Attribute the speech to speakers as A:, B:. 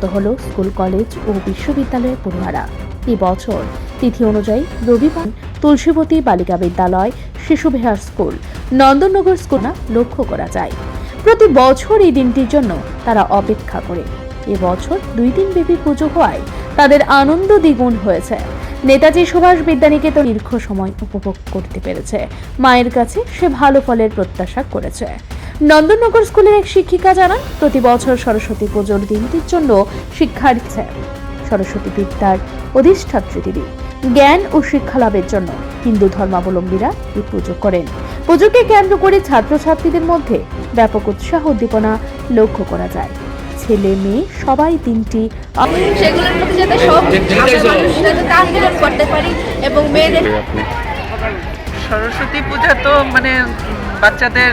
A: যুক্ত হলো school, college ও বিশ্ববিদ্যালয়ের পড়ুয়ারা। এই বছর তিথি অনুযায়ী রবিবার তুলসীবতী বালিকা বিদ্যালয় শিশু বিহার স্কুল নন্দননগর স্কুল লক্ষ্য করা যায়। প্রতি বছর এই দিনটির জন্য তারা অপেক্ষা করে। এবছর দুই দিন ব্যাপী পুজো হওয়ায় তাদের আনন্দ দ্বিগুণ হয়েছে। নেতাজি সুভাষ বিদ্যানিকেতন দীর্ঘ সময় উপভোগ করতে পেরেছে। মায়ের কাছে সে ভালো ফলের প্রত্যাশা করেছে। নন্দননগর স্কুলের এক শিক্ষিকা জানান প্রতি বছর সরস্বতী পুজোর দিনটির জন্য শিক্ষার্থী সরস্বতী বিদ্যার অধিষ্ঠাত্রী দেবী জ্ঞান ও শিক্ষা লাভের জন্য হিন্দু ধর্মাবলম্বীরা এই পুজো করেন। পুজোকে কেন্দ্র করে ছাত্রছাত্রীদের মধ্যে ব্যাপক উৎসাহ উদ্দীপনা লক্ষ্য করা যায়। ছেলে মেয়ে সবাই তিনটি
B: সেগুলোর প্রতি যাতে সব আমরা মানুষ যাতে আন্দোলন করতে পারি এবং মেয়েদের
C: সরস্বতী পূজা তো মানে বাচ্চাদের